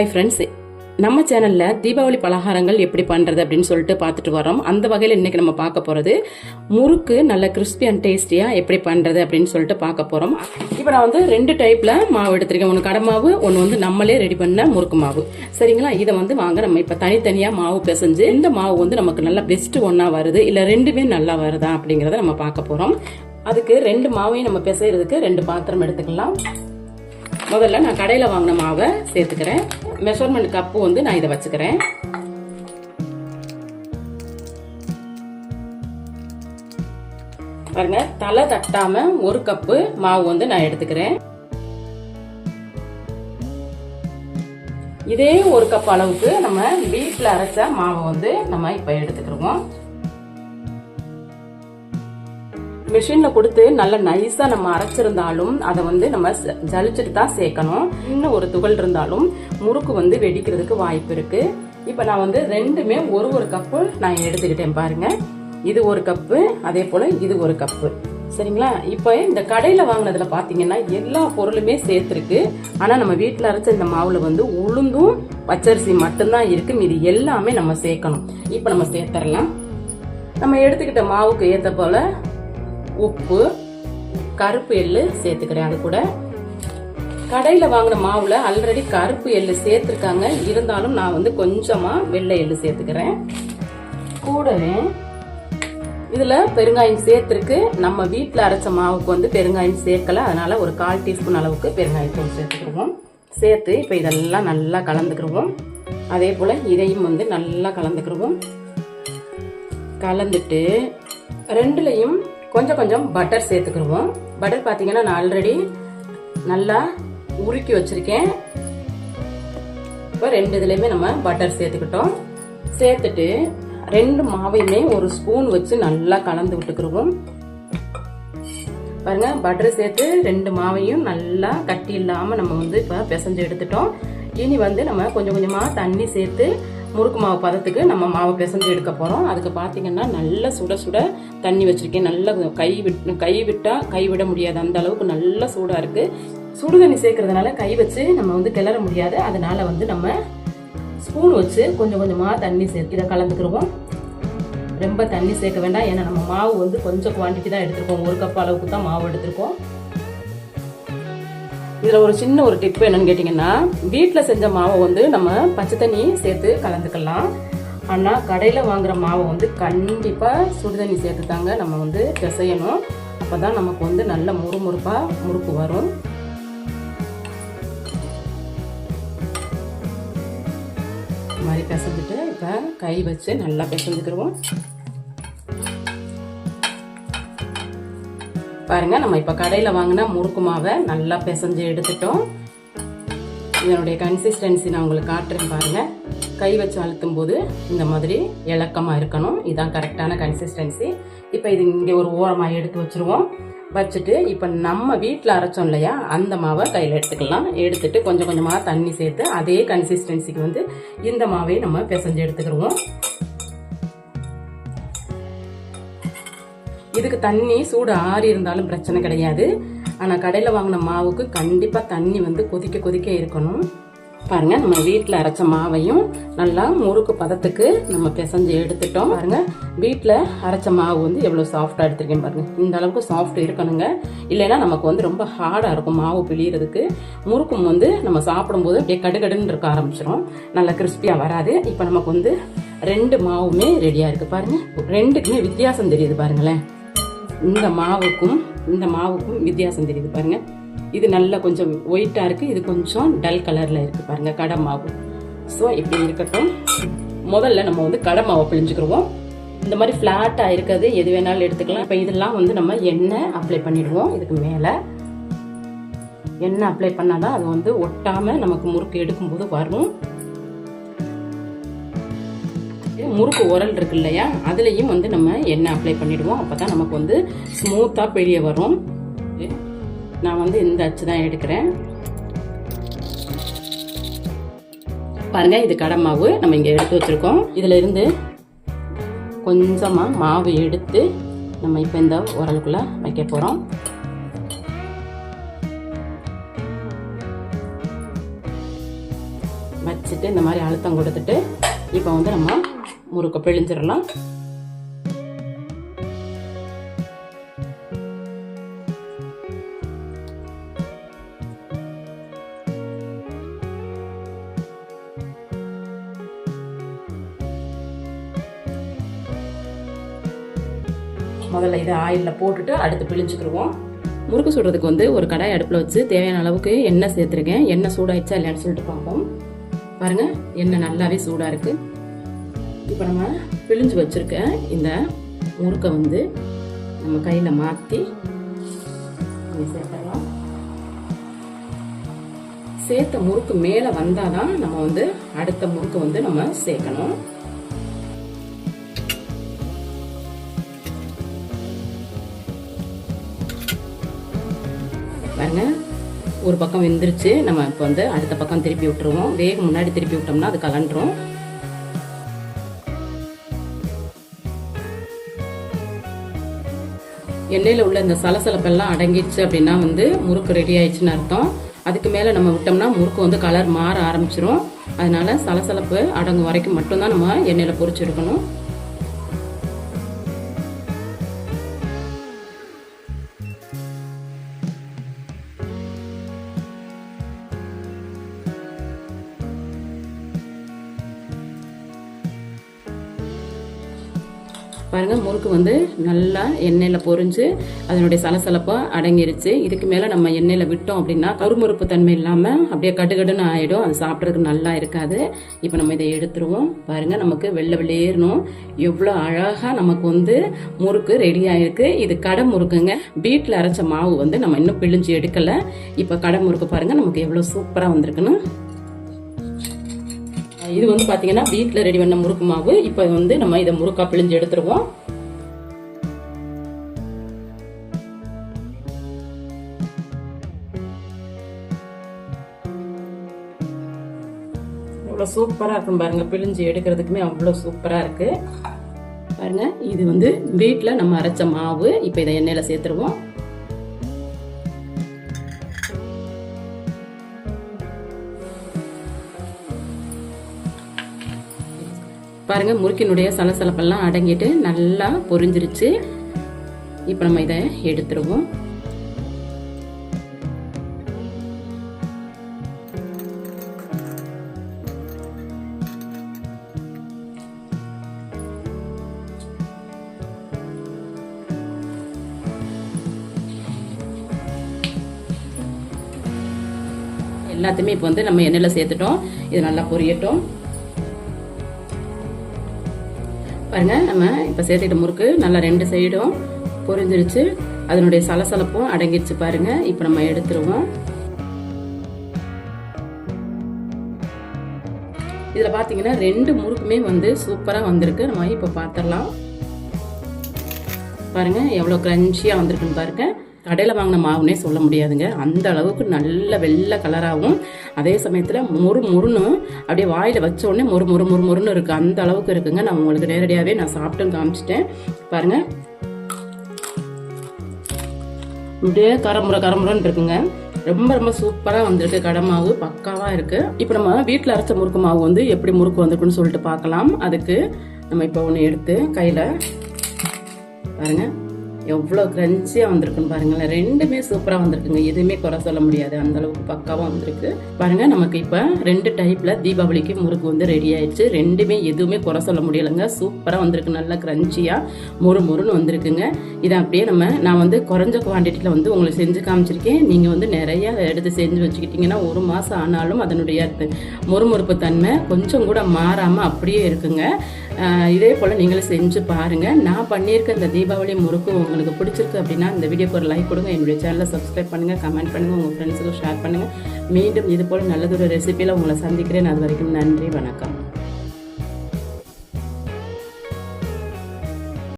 Hi friends நம்ம சேனலில் தீபாவளி பலகாரங்கள் எப்படி பண்ணுறது அப்படின்னு சொல்லிட்டு பார்த்துட்டு வரோம் அந்த வகையில் இன்றைக்கி நம்ம பார்க்க போகிறது முறுக்கு நல்ல கிறிஸ்பி அண்ட் டேஸ்டியாக எப்படி பண்ணுறது அப்படின்னு சொல்லிட்டு பார்க்க போகிறோம் இப்போ நான் வந்து ரெண்டு டைப்பில் மாவு எடுத்திருக்கேன். ஒன்று கடை மாவு ஒன்று வந்து நம்மளே ரெடி பண்ண முறுக்கு மாவு. சரிங்களா? இதை வந்து வாங்க. நம்ம இப்போ தனித்தனியாக மாவு பிசைஞ்சு இந்த மாவு வந்து நமக்கு நல்ல பெஸ்ட்டு ஒன்றா வருது. இல்லை ரெண்டுமே நல்லா வருதா அப்படிங்கிறத நம்ம பார்க்க போகிறோம் அதுக்கு ரெண்டு மாவையும் நம்ம பிசைறதுக்கு ரெண்டு பாத்திரம் எடுத்துக்கலாம். முதல்ல நான் கடையில் வாங்கின மாவை சேர்த்துக்கிறேன். மெஷர்மெண்ட் கப்பு வந்து நான் இதை வச்சுக்கிறேன். பாருங்க தலை தட்டாம ஒரு கப்பு மாவு வந்து நான் எடுத்துக்கிறேன். இதே ஒரு கப் அளவுக்கு நம்ம வீட்டில் அரைச்ச மாவை வந்து நம்ம இப்போ எடுத்துக்கிறோம் மிஷின்ல கொடுத்து நல்லா நைஸா நம்ம அரைச்சிருந்தாலும் அதை வந்து நம்ம ச- ஜலிச்சுட்டு தான் சேர்க்கணும். இன்னும் ஒரு துகள் இருந்தாலும் முறுக்கு வந்து வெடிக்கிறதுக்கு வாய்ப்பு இருக்கு. இப்போ நான் வந்து ரெண்டுமே ஒரு ஒரு கப்பு நான் எடுத்துக்கிட்டேன் பாருங்க. இது ஒரு கப்பு அதே போல இது ஒரு கப்பு சரிங்களா? இப்போ இந்த கடையில் வாங்கினதுல பார்த்தீங்கன்னா எல்லா பொருளுமே சேர்த்துருக்கு. ஆனால் நம்ம வீட்டில் அரைச்ச இந்த மாவில் வந்து உளுந்தும் பச்சரிசி மட்டும்தான் இருக்கு. இது எல்லாமே நம்ம சேர்க்கணும். இப்போ நம்ம சேர்த்துடலாம் நம்ம எடுத்துக்கிட்ட மாவுக்கு ஏற்ற போல உப்பு கருப்பு எள்ளு சேர்த்துக்கிறேன் அது கூட. கடையில் வாங்கின மாவில் ஆல்ரெடி கருப்பு எள்ளு சேர்த்துருக்காங்க. இருந்தாலும் நான் வந்து கொஞ்சமாக வெள்ளை எள்ளு சேர்த்துக்கிறேன். கூடவே இதில் பெருங்காயம் சேர்த்துருக்கு. நம்ம வீட்டில் அரைச்ச மாவுக்கு வந்து பெருங்காயம் சேர்க்கலை. அதனால் ஒரு கால் டீஸ்பூன் அளவுக்கு பெருங்காயத்தூள் சேர்த்துக்கிடுவோம். சேர்த்து இப்போ இதெல்லாம் நல்லா கலந்துக்கிடுவோம். அதே போல் இதையும் வந்து நல்லா கலந்துக்கிடுவோம். கலந்துட்டு ரெண்டுலையும் கொஞ்சம் கொஞ்சம் பட்டர் சேர்த்துக்கிடுவோம். பட்டர் பார்த்தீங்கன்னா நான் ஆல்ரெடி நல்லா உருக்கி வச்சுருக்கேன். இப்போ ரெண்டு இதுலேயுமே நம்ம பட்டர் சேர்த்துக்கிட்டோம். சேர்த்துட்டு ரெண்டு மாவையுமே ஒரு ஸ்பூன் வச்சு நல்லா கலந்து விட்டுக்கிடுவோம். பாருங்க பட்டர் சேர்த்து ரெண்டு மாவையும் நல்லா கட்டி இல்லாமல் நம்ம வந்து இப்போ பிசைஞ்சு எடுத்துட்டோம். இனி வந்து நம்ம கொஞ்சம் கொஞ்சமாக தண்ணி சேர்த்து முறுக்கு மாவு பதத்துக்கு நம்ம மாவை பிசைஞ்சு எடுக்க போகிறோம் அதுக்கு பார்த்தீங்கன்னா நல்லா சுட சுட தண்ணி வச்சுருக்கேன். நல்லா கை விட் கை விட்டால் கை விட முடியாது. அந்த அளவுக்கு நல்லா சூடாக இருக்குது சுடு தண்ணி சேர்க்கறதுனால கை வச்சு நம்ம வந்து கிளற முடியாது. அதனால் வந்து நம்ம ஸ்பூன் வச்சு கொஞ்சம் கொஞ்சமாக தண்ணி சேர்த்து இதை கலந்துக்கிடுவோம் ரொம்ப தண்ணி சேர்க்க வேண்டாம். ஏன்னா நம்ம மாவு வந்து கொஞ்சம் குவான்டிட்டி தான் எடுத்துருக்கோம். ஒரு கப் அளவுக்கு தான் மாவு எடுத்திருக்கோம். இதில் ஒரு சின்ன ஒரு டிப் என்னன்னு கேட்டிங்கன்னா வீட்டில் செஞ்ச மாவை வந்து நம்ம பச்சை தண்ணி சேர்த்து கலந்துக்கலாம். ஆனால் கடையில் வாங்குகிற மாவை வந்து கண்டிப்பாக சுடு தண்ணி சேர்த்து தாங்க நம்ம வந்து பிசையணும். அப்போ தான் நமக்கு வந்து நல்ல முறுமுறுப்பாக முறுக்கு வரும். மாதிரி பிசைஞ்சிட்டு இப்போ கை வச்சு நல்லா பிசைஞ்சுக்கிடுவோம். பாருங்க நம்ம இப்போ கடையில் வாங்கின முறுக்கு மாவை நல்லா பிசைஞ்சு எடுத்துட்டோம். இதனுடைய கன்சிஸ்டன்சி நான் உங்களுக்கு காட்டுறேன் பாருங்க. கை வச்சு அழுத்தும் போது இந்த மாதிரி இலக்கமாக இருக்கணும். இதுதான் கரெக்டான கன்சிஸ்டன்சி இப்போ இது இங்கே ஒரு ஓரமாக எடுத்து வச்சிருவோம். வச்சுட்டு இப்போ நம்ம வீட்டில் அரைச்சோம் இல்லையா அந்த மாவை கையில் எடுத்துக்கலாம். எடுத்துட்டு கொஞ்சம் கொஞ்சமாக தண்ணி சேர்த்து அதே கன்சிஸ்டன்சிக்கு வந்து இந்த மாவை நம்ம பிசைஞ்சு எடுத்துக்கிடுவோம். இதுக்கு தண்ணி சூடு ஆறி இருந்தாலும் பிரச்சனை கிடையாது. ஆனால் கடையில் வாங்கின மாவுக்கு கண்டிப்பாக தண்ணி வந்து கொதிக்க கொதிக்க இருக்கணும். பாருங்க நம்ம வீட்டில் அரைச்ச மாவையும் நல்லா முறுக்கு பதத்துக்கு நம்ம பிசைஞ்சு எடுத்துட்டோம். பாருங்க வீட்டில் அரைச்ச மாவு வந்து எவ்வளோ சாஃப்டாக எடுத்திருக்கேன் பாருங்க. இந்த அளவுக்கு சாஃப்ட் இருக்கணுங்க. இல்லைன்னா நமக்கு வந்து ரொம்ப ஹார்டாக இருக்கும் மாவு பிழியறதுக்கு. முறுக்கும் வந்து நம்ம சாப்பிடும்போது அப்படியே கடுகடுன்னு இருக்க ஆரம்பிச்சிடும் நல்லா கிறிஸ்பியாக வராது. இப்போ நமக்கு வந்து ரெண்டு மாவுமே ரெடியாக இருக்குது பாருங்க ரெண்டுக்குமே வித்தியாசம் தெரியுது பாருங்களேன். இந்த மாவுக்கும் இந்த மாவுக்கும் வித்தியாசம் தெரியுது பாருங்க. இது நல்ல கொஞ்சம் ஒயிட்டா இருக்கு இது கொஞ்சம் டல் கலர்ல இருக்கு பாருங்க கடை மாவு. ஸோ இப்படி இருக்கட்டும். முதல்ல நம்ம வந்து கடை மாவை பிழிஞ்சுக்கிடுவோம். இந்த மாதிரி ஃப்ளாட்டாக இருக்கிறது எது வேணாலும் எடுத்துக்கலாம். இப்போ இதெல்லாம் வந்து நம்ம எண்ணெய் அப்ளை பண்ணிடுவோம் இதுக்கு மேலே. எண்ணெய் அப்ளை பண்ணாதான் அது வந்து ஒட்டாமல் நமக்கு முறுக்கு எடுக்கும்போது வரும். முறுக்கு உரல் இருக்கு இல்லையா? அதுலேயும் வந்து நம்ம எண்ணெய் அப்ளை பண்ணிவிடுவோம் அப்போ தான் நமக்கு வந்து ஸ்மூத்தாக வெளியே வரும். நான் வந்து இந்த அச்சு தான் எடுக்கிறேன். பாருங்கள் இது கடை மாவு. நம்ம இங்கே எடுத்து வச்சிருக்கோம். இதுல இருந்து கொஞ்சமாக மாவு எடுத்து நம்ம இப்போ இந்த உரலுக்குள்ளே வைக்க போகிறோம் வச்சுட்டு இந்த மாதிரி அழுத்தம் கொடுத்துட்டு இப்போ வந்து நம்ம முறுக்கை பிழிஞ்சிடலாம். முதல்ல இதை ஆயிலில் போட்டுட்டு அடுத்து பிழிஞ்சுக்கிடுவோம். முறுக்கு சுடுறதுக்கு வந்து ஒரு கடாய் அடுப்பில் வச்சு தேவையான அளவுக்கு எண்ணெய் சேர்த்துருக்கேன். எண்ணெய் சூடாயிடுச்சா இல்லையான்னு சொல்லிட்டு பார்ப்போம். பாருங்கள் எண்ணெய் நல்லாவே சூடாக இருக்குது இப்போ நம்ம பிழிஞ்சு வச்சிருக்க இந்த முறுக்கை வந்து நம்ம கையில் மாற்றி சேர்த்துடலாம். சேர்த்த முறுக்கு மேலே வந்தால் தான் நம்ம வந்து அடுத்த முறுக்கு வந்து நம்ம சேர்க்கணும். பாருங்க ஒரு பக்கம் வெந்துருச்சு. நம்ம இப்போ வந்து அடுத்த பக்கம் திருப்பி விட்டுருவோம். வேக முன்னாடி திருப்பி விட்டோம்னா அது கலண்டுரும் எண்ணெயில் உள்ள இந்த சலசலப்பெல்லாம் அடங்கிடுச்சு அப்படின்னா வந்து முறுக்கு ரெடி ஆயிடுச்சுன்னு அர்த்தம். அதுக்கு மேலே நம்ம விட்டோம்னா முறுக்கு வந்து கலர் மாற ஆரம்பிச்சிரும். அதனால சலசலப்பு அடங்கும் வரைக்கும் மட்டும்தான் நம்ம எண்ணெயில் பொறிச்சு எடுக்கணும். பாருங்க முறுக்கு வந்து நல்லா எண்ணெயில் பொரிஞ்சு அதனுடைய சலசலப்பாக அடங்கிருச்சு. இதுக்கு மேலே நம்ம எண்ணெயில் விட்டோம் அப்படின்னா கருமுறுப்பு தன்மை இல்லாமல் அப்படியே கடுகடுன்னு ஆகிடும் அது சாப்பிட்றதுக்கு நல்லா இருக்காது. இப்போ நம்ம இதை எடுத்துருவோம். பாருங்க நமக்கு வெள்ளை வெளியேறணும் எவ்வளோ அழகாக நமக்கு வந்து முறுக்கு ரெடி ஆகிருக்கு இது கடை முறுக்குங்க. வீட்டில் அரைச்ச மாவு வந்து நம்ம இன்னும் பிழிஞ்சு எடுக்கலை. இப்போ கடை முறுக்கு பாருங்க நமக்கு எவ்வளோ சூப்பராக வந்திருக்குன்னு. இது வந்து பார்த்தீங்கன்னா வீட்டில் ரெடி பண்ண முறுக்கு மாவு. இப்போ வந்து நம்ம இதை முறுக்கா பிழிஞ்சு எடுத்துருவோம். எவ்வளோ சூப்பராக இருக்கும் பாருங்க. பிழிஞ்சு எடுக்கிறதுக்குமே அவ்வளோ சூப்பராக இருக்குது பாருங்க இது வந்து வீட்டில் நம்ம அரைச்ச மாவு. இப்போ இதை எண்ணெயில் சேர்த்துருவோம். பாருங்க முறுக்கினுடைய சலசலப்பெல்லாம் அடங்கிட்டு நல்லா பொரிஞ்சிருச்சு. இப்போ நம்ம இதை எடுத்துருவோம். எல்லாத்தையுமே இப்போ வந்து நம்ம எண்ணெயில் சேர்த்துட்டோம். இது நல்லா பொரியட்டும். பாருங்கள் நம்ம இப்போ சேர்த்துக்கிட்ட முறுக்கு நல்லா ரெண்டு சைடும் பொரிஞ்சிருச்சு. அதனுடைய சலசலப்பும் அடங்கிடுச்சு பாருங்கள் இப்போ நம்ம எடுத்துருவோம். இதில் பார்த்தீங்கன்னா ரெண்டு முறுக்குமே வந்து சூப்பராக வந்திருக்கு. நம்ம இப்போ பார்த்துடலாம் பாருங்கள் எவ்வளோ க்ரன்ச்சியாக வந்திருக்குன்னு பாருங்கள் கடையில் வாங்கின மாவுனே சொல்ல முடியாதுங்க. அந்த அளவுக்கு நல்ல வெள்ளை கலராகவும் அதே சமயத்தில் முறு முறுன்னு அப்படியே வாயில் வச்சோடனே முறு முறு முறு முறுன்னு இருக்குது அந்த அளவுக்கு இருக்குங்க. நான் உங்களுக்கு நேரடியாகவே நான் சாப்பிட்டு காமிச்சிட்டேன். பாருங்க. அப்படியே கரமுறை கரமுறைன்னு இருக்குங்க. ரொம்ப ரொம்ப சூப்பராக வந்திருக்கு கடை மாவு. பக்காவாக இருக்குது இப்போ நம்ம வீட்டில் அரைச்ச முறுக்கு மாவு வந்து எப்படி முறுக்கு வந்திருக்குன்னு சொல்லிட்டு பார்க்கலாம். அதுக்கு நம்ம இப்போ ஒன்று எடுத்து கையில் பாருங்கள் எவ்வளோ கிரன்ச்சியாக வந்திருக்குன்னு பாருங்களேன். ரெண்டுமே சூப்பராக வந்திருக்குங்க. எதுவுமே குறை சொல்ல முடியாது. அந்த அளவுக்கு பக்காவாக வந்திருக்கு. பாருங்க நமக்கு இப்போ ரெண்டு டைப்பில் தீபாவளிக்கு முறுக்கு வந்து ரெடி ஆயிடுச்சு. ரெண்டுமே எதுவுமே குறை சொல்ல முடியலைங்க. சூப்பராக வந்திருக்கு. நல்லா கிரன்ச்சியாக மொறு மொறுன்னு வந்திருக்குங்க. இதை அப்படியே நம்ம நான் வந்து குறைஞ்ச குவான்டிட்டியில் வந்து உங்களுக்கு செஞ்சு காமிச்சிருக்கேன். நீங்கள் வந்து நிறைய எடுத்து செஞ்சு வச்சுக்கிட்டிங்கன்னா ஒரு மாதம் ஆனாலும் அதனுடைய மொறுமொறுப்பு தன்மை கொஞ்சம் கூட மாறாமல் அப்படியே இருக்குங்க. இதே போல் நீங்களும் செஞ்சு பாருங்கள் நான் பண்ணியிருக்க இந்த தீபாவளி முறுக்கு உங்களுக்கு பிடிச்சிருக்கு அப்படின்னா இந்த வீடியோக்கு ஒரு லைக் கொடுங்க. என்னுடைய சேனலை சப்ஸ்கிரைப் பண்ணுங்கள் கமெண்ட் பண்ணுங்கள் உங்கள் ஃப்ரெண்ட்ஸுக்கும் ஷேர் பண்ணுங்கள் மீண்டும் இது போல் நல்லதொரு ரெசிப்பியில் உங்களை சந்திக்கிறேன். அது வரைக்கும் நன்றி வணக்கம்.